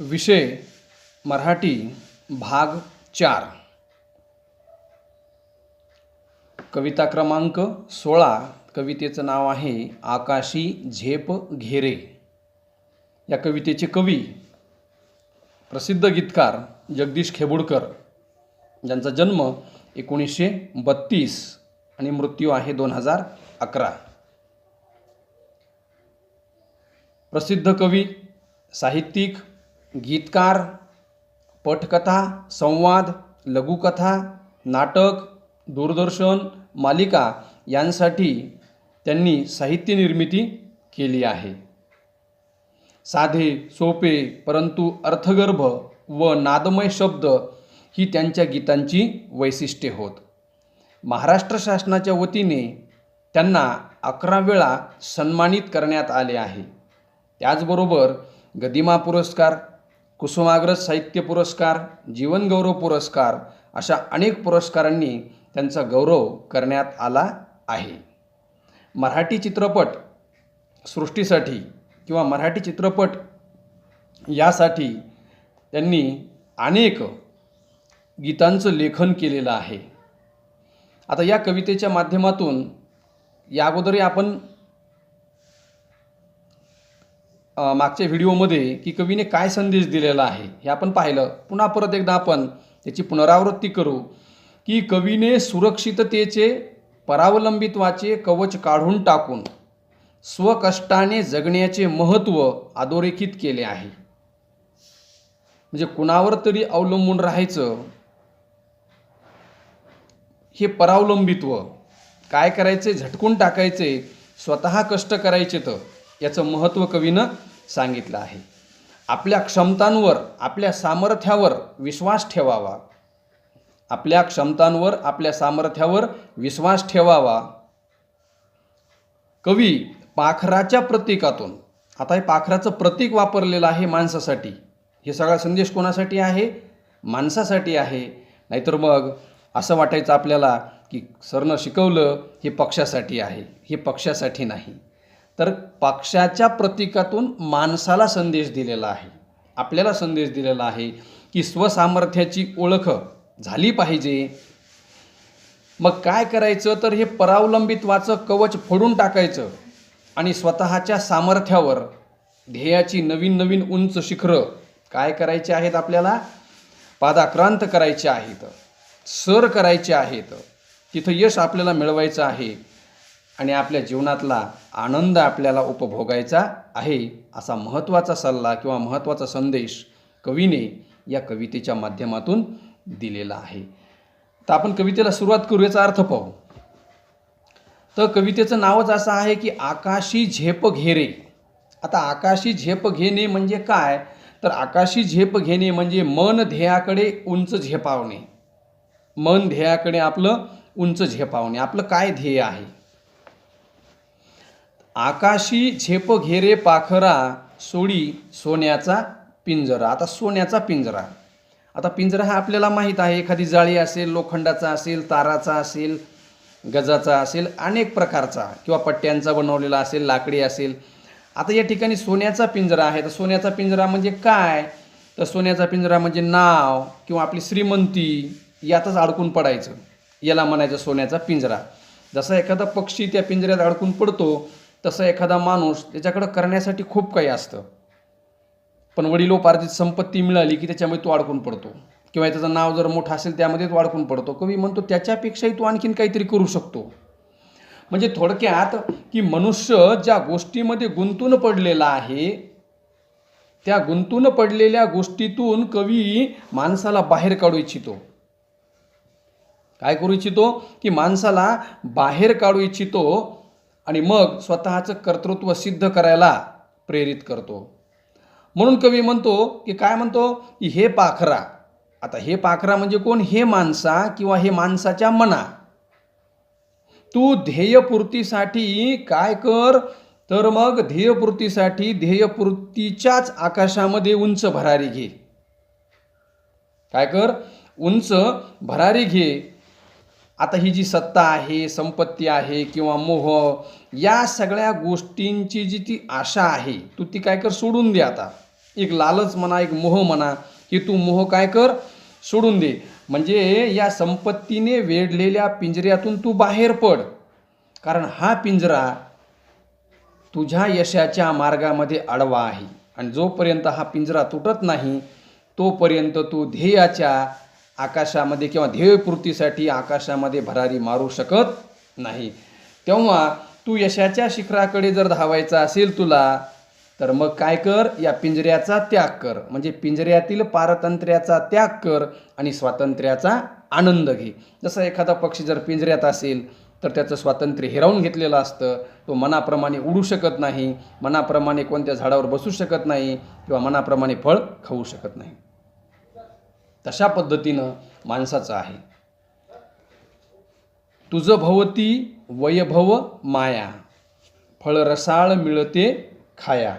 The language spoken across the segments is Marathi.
विषय मराठी भाग चार. कविता क्रमांक सोळा. कवितेचं नाव आहे आकाशी झेप घेरे. या कवितेचे कवी प्रसिद्ध गीतकार जगदीश खेबुडकर. ज्यांचा जन्म एकोणीसशे बत्तीस आणि मृत्यू आहे दोन हजार अकरा. प्रसिद्ध कवी साहित्यिक गीतकार पटकथा संवाद लघुकथा नाटक दूरदर्शन मालिका यांसाठी त्यांनी साहित्य निर्मिती केली आहे. साधे सोपे परंतु अर्थगर्भ व नादमय शब्द ही त्यांच्या गीतांची वैशिष्ट्ये होत. महाराष्ट्र शासनाच्या वतीने त्यांना अकरा वेळा सन्मानित करण्यात आले आहे. त्याचबरोबर गदिमा पुरस्कार कुसुमाग्रज साहित्य पुरस्कार जीवनगौरव पुरस्कार अशा अनेक पुरस्कारांनी त्यांचा गौरव करण्यात आला आहे. मराठी चित्रपट सृष्टीसाठी किंवा मराठी चित्रपट यासाठी त्यांनी अनेक गीतांचं लेखन केलेलं आहे. आता या कवितेच्या माध्यमातून या अगोदरही आपण मागच्या व्हिडिओमध्ये की कवीने काय संदेश दिलेला आहे हे आपण पाहिलं. पुन्हा परत एकदा आपण त्याची पुनरावृत्ती करू की कवीने सुरक्षिततेचे परावलंबित्वाचे कवच काढून टाकून स्वकष्टाने जगण्याचे महत्त्व अधोरेखित केले आहे. म्हणजे कुणावर तरी अवलंबून राहायचं हे परावलंबित्व काय करायचे झटकून टाकायचे स्वतः कष्ट करायचे तर याचं महत्त्व कवीनं सांगितलं आहे. आपल्या क्षमतांवर आपल्या सामर्थ्यावर विश्वास ठेवावा. आपल्या क्षमतांवर आपल्या सामर्थ्यावर विश्वास ठेवावा. कवी पाखराच्या प्रतीकातून आता हे पाखराचं प्रतीक वापरलेलं आहे माणसासाठी. हे सगळा संदेश कोणासाठी आहे? माणसासाठी आहे. नाहीतर मग असं वाटायचं आपल्याला की सरनं शिकवलं हे पक्षासाठी आहे. हे पक्षासाठी नाही. तर पक्षाच्या प्रतीकातून माणसाला संदेश दिलेला आहे. आपल्याला संदेश दिलेला आहे की स्वसामर्थ्याची ओळख झाली पाहिजे. मग काय करायचं? तर हे परावलंबित्वाचं कवच फोडून टाकायचं आणि स्वतःच्या सामर्थ्यावर ध्येयाची नवीन नवीन उंच शिखरं काय करायचे आहेत आपल्याला? पादाक्रांत करायचे आहेत. सर करायचे आहेत. तिथं यश आपल्याला मिळवायचं आहे. आणि आपल्या जीवनातला आनंद आपल्याला उपभोगायचा आहे असा महत्त्वाचा सल्ला किंवा महत्त्वाचा संदेश कवीने या कवितेच्या माध्यमातून दिलेला आहे. तर आपण कवितेला सुरुवात करू याचा अर्थ पाहू. तर कवितेचं नावच असं आहे की आकाशी झेप घेरे. आता आकाशी झेप घेणे म्हणजे काय? तर आकाशी झेप घेणे म्हणजे मन ध्येयाकडे उंच झेपावणे. मन ध्येयाकडे आपलं उंच झेपावणे. आपलं काय ध्येय आहे? आकाशी झेप घेरे पाखरा सोडी सोन्याचा पिंजरा. आता सोन्याचा पिंजरा. आता पिंजरा हा आपल्याला माहीत आहे. एखादी जाळी असेल लोखंडाचा असेल ताराचा असेल गजाचा असेल अनेक प्रकारचा किंवा पट्ट्यांचा बनवलेला असेल लाकडी असेल. आता या ठिकाणी सोन्याचा पिंजरा आहे. तर सोन्याचा पिंजरा म्हणजे काय? तर सोन्याचा पिंजरा म्हणजे नाव किंवा आपली श्रीमंती यातच अडकून पडायचं. याला म्हणायचं सोन्याचा पिंजरा. जसा एखादा पक्षी त्या पिंजऱ्यात अडकून पडतो तसं एखादा माणूस त्याच्याकडं करण्यासाठी खूप काही असतं. पण वडिलोपार्जित संपत्ती मिळाली की त्याच्यामध्ये तो अडकून पडतो. किंवा त्याचं नाव जर मोठं असेल त्यामध्ये तो अडकून पडतो. कवी म्हणतो त्याच्यापेक्षाही तो आणखीन काहीतरी करू शकतो. म्हणजे थोडक्यात की मनुष्य ज्या गोष्टीमध्ये गुंतून पडलेला आहे त्या गुंतून पडलेल्या गोष्टीतून कवी माणसाला बाहेर काढू इच्छितो. काय करू इच्छितो? की माणसाला बाहेर काढू इच्छितो आणि मग स्वतःचं कर्तृत्व सिद्ध करायला प्रेरित करतो. म्हणून कवी म्हणतो की काय म्हणतो? की हे पाखरा आता हे पाखरा म्हणजे कोण? हे माणसा किंवा हे माणसाच्या मना. तू ध्येयपूर्तीसाठी काय कर? तर मग ध्येयपूर्तीसाठी ध्येयपूर्तीच्याच आकाशामध्ये उंच भरारी घे. काय कर? उंच भरारी घे. आता ही जी सत्ता आहे संपत्ती आहे किंवा मोह या सगळ्या गोष्टींची जी ती आशा आहे तू ती काय कर सोडून दे आता. एक लालच म्हणा एक मोह म्हणा की तू मोह काय कर सोडून दे. म्हणजे या संपत्तीने वेढलेल्या पिंजऱ्यातून तू बाहेर पड. कारण हा पिंजरा तुझ्या यशाच्या मार्गामध्ये आडवा आहे. आणि जोपर्यंत हा पिंजरा तुटत नाही तोपर्यंत तू ध्येयाच्या आकाशामध्ये किंवा ध्येयपूर्तीसाठी आकाशामध्ये भरारी मारू शकत नाही. तेव्हा तू यशाच्या शिखराकडे जर धावायचा असेल तुला तर मग काय कर? या पिंजऱ्याचा त्याग कर. म्हणजे पिंजऱ्यातील पारतंत्र्याचा त्याग कर आणि स्वातंत्र्याचा आनंद घे. जसं एखादा पक्षी जर पिंजऱ्यात असेल तर त्याचं स्वातंत्र्य हिरावून घेतलेलं असतं. तो मनाप्रमाणे उडू शकत नाही मनाप्रमाणे कोणत्या झाडावर बसू शकत नाही किंवा मनाप्रमाणे फळ खाऊ शकत नाही. तशा पद्धतीनं माणसाचं आहे. तुझं भवती वैभव माया. फळ रसाळ मिळते खाया.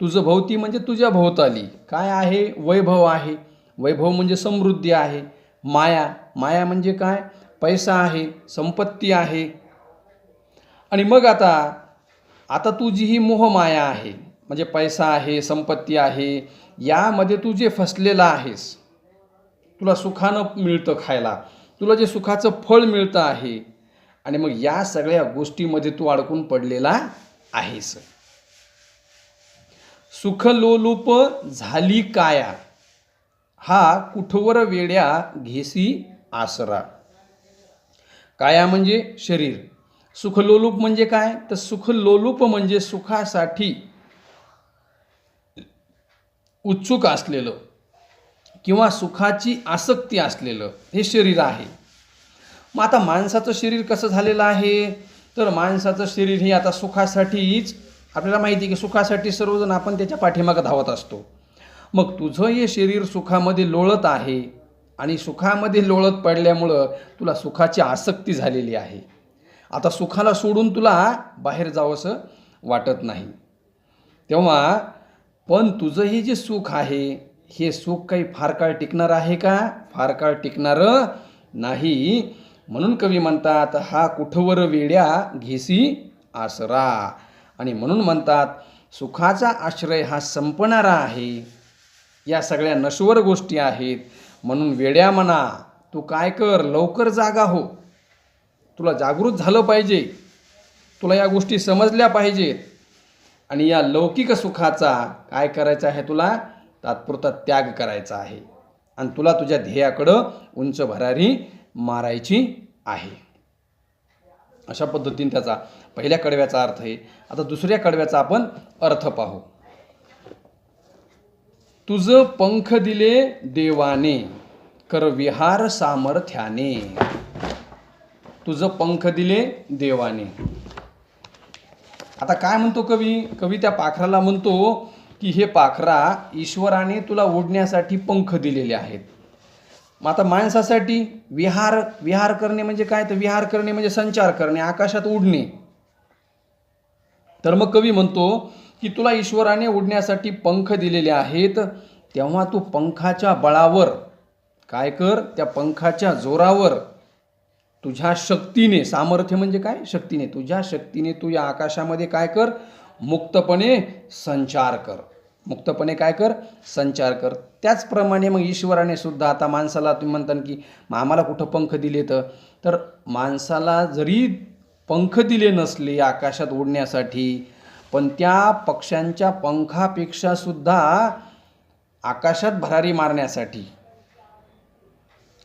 तुझं भोवती म्हणजे तुझ्या भोवताली. काय आहे? वैभव आहे. वैभव म्हणजे समृद्धी आहे. माया. माया म्हणजे काय? पैसा आहे. संपत्ती आहे. आणि मग आता आता तुझी ही मोहमाया आहे. म्हणजे पैसा आहे संपत्ती आहे. यामध्ये तू जे फसलेला आहेस तुला सुखानं मिळतं खायला. तुला जे सुखाचं फळ मिळतं आहे. आणि मग या सगळ्या गोष्टीमध्ये तू अडकून पडलेला आहेस. सुखलोलूप झाली काया. हा कुठवर वेड्या घेसी आसरा. काया म्हणजे शरीर. सुखलोलूप म्हणजे काय? तर सुखलोलूप म्हणजे सुखासाठी उत्सुक असलेलं. किंवा सुखाची आसक्ती असलेलं हे शरीर आहे. मग आता माणसाचं शरीर कसं झालेलं आहे? तर माणसाचं शरीर हे आता सुखासाठीच आपल्याला माहिती आहे की सुखासाठी सर्वजण आपण त्याच्या पाठीमागं धावत असतो. मग तुझं हे शरीर सुखामध्ये लोळत आहे आणि सुखामध्ये लोळत पडल्यामुळं तुला सुखाची आसक्ती झालेली आहे. आता सुखाला सोडून तुला बाहेर जावंसं वाटत नाही. तेव्हा पण तुझं हे जे सुख आहे हे सुख काही फार काळ टिकणार आहे का? फार काळ टिकणारं नाही. म्हणून कवी म्हणतात हा कुठवर वेड्या घेसी आसरा. आणि म्हणून म्हणतात सुखाचा आश्रय हा संपणारा आहे. या सगळ्या नश्वर गोष्टी आहेत. म्हणून वेड्या म्हणा तू काय कर? लवकर जागा हो. तुला जागृत झालं पाहिजे. तुला या गोष्टी समजल्या पाहिजेत. आणि या लौकिक सुखाचा काय करायचा आहे तुला? तात्पुरता त्याग करायचा आहे. आणि तुला तुझ्या ध्येयाकडं उंच भरारी मारायची आहे. अशा पद्धतीने त्याचा पहिल्या कडव्याचा अर्थ आहे. आता दुसऱ्या कडव्याचा आपण अर्थ पाहू. तुझं पंख दिले देवाने कर विहार सामर्थ्याने. तुझं पंख दिले देवाने. आता काय म्हणतो कवी? कवी त्या पाखराला म्हणतो की हे पाखरा ईश्वराने तुला उडण्यासाठी पंख दिलेले आहेत. मग आता माणसासाठी विहार विहार करणे म्हणजे काय? तर विहार करणे म्हणजे संचार करणे आकाशात उडणे. तर मग कवी म्हणतो की तुला ईश्वराने उडण्यासाठी पंख दिलेले आहेत तेव्हा तू पंखाच्या बळावर काय कर? त्या पंखाच्या जोरावर तुझ्या शक्तीने सामर्थ्य म्हणजे काय? शक्तीने. तुझ्या शक्तीने तू या आकाशामध्ये काय कर? मुक्तपणे संचार कर. मुक्तपणे काय कर? संचार कर. त्याचप्रमाणे मग ईश्वराने सुद्धा आता माणसाला तुम्ही म्हणता की मग आम्हाला कुठं पंख दिले तर तर माणसाला जरी पंख दिले नसले आकाशात उडण्यासाठी पण त्या पक्ष्यांच्या पंखापेक्षा सुद्धा आकाशात भरारी मारण्यासाठी.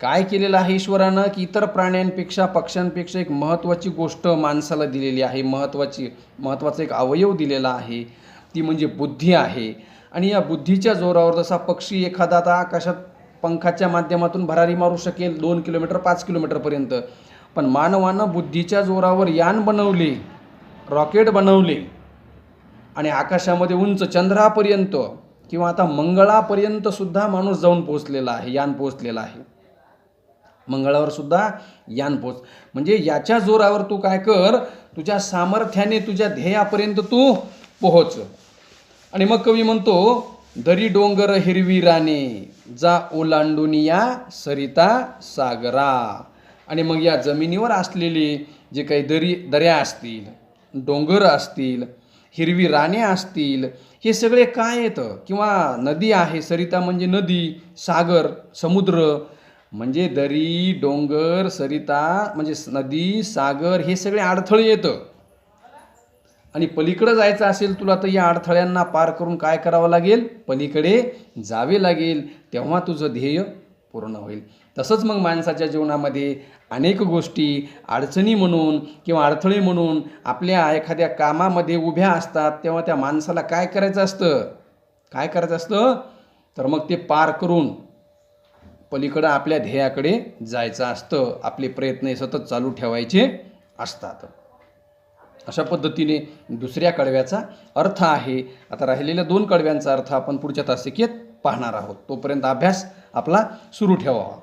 काय केलेलं आहे ईश्वरानं? की इतर प्राण्यांपेक्षा पक्ष्यांपेक्षा एक महत्त्वाची गोष्ट माणसाला दिलेली आहे. महत्त्वाची महत्त्वाचा एक अवयव दिलेला आहे. ती म्हणजे बुद्धी आहे. आणि या बुद्धीच्या जोरावर जसा पक्षी एखादा आता आकाशात पंखाच्या माध्यमातून भरारी मारू शकेल दोन किलोमीटर पाच किलोमीटरपर्यंत पण मानवानं बुद्धीच्या जोरावर यान बनवले रॉकेट बनवले आणि आकाशामध्ये उंच चंद्रापर्यंत किंवा आता मंगळापर्यंत सुद्धा माणूस जाऊन पोचलेला आहे यान पोचलेला आहे. मंगळावर सुद्धा यान पोच म्हणजे याच्या जोरावर तू काय कर तुझ्या सामर्थ्याने तुझ्या ध्येयापर्यंत तू पोहोच. आणि मग कवी म्हणतो दरी डोंगर हिरवी राणे जा ओलांडून या सरिता सागरा. आणि मग या जमिनीवर असलेले जे काही दरी दऱ्या असतील डोंगर असतील हिरवी राणे असतील हे सगळे काय येतं किंवा नदी आहे सरिता म्हणजे नदी सागर समुद्र. म्हणजे दरी डोंगर सरिता म्हणजे नदी सागर हे सगळे अडथळे येतं. आणि पलीकडं जायचं असेल तुला तर या अडथळ्यांना पार करून काय करावं लागेल? पलीकडे जावे लागेल. तेव्हा तुझं ध्येय पूर्ण होईल. तसंच मग माणसाच्या जीवनामध्ये अनेक गोष्टी अडचणी म्हणून किंवा अडथळे म्हणून आपल्या एखाद्या कामामध्ये उभ्या असतात तेव्हा त्या माणसाला काय करायचं असतं? काय करायचं असतं? तर मग ते पार करून पलीकडं आपल्या ध्येयाकडे जायचं असतं. आपले प्रयत्न सतत चालू ठेवायचे असतात. अशा पद्धतीने दुसऱ्या कडव्याचा अर्थ आहे. आता राहिलेल्या दोन कडव्यांचा अर्थ आपण पुढच्या तासिकेत पाहणार आहोत. तोपर्यंत अभ्यास आपला सुरू ठेवावा.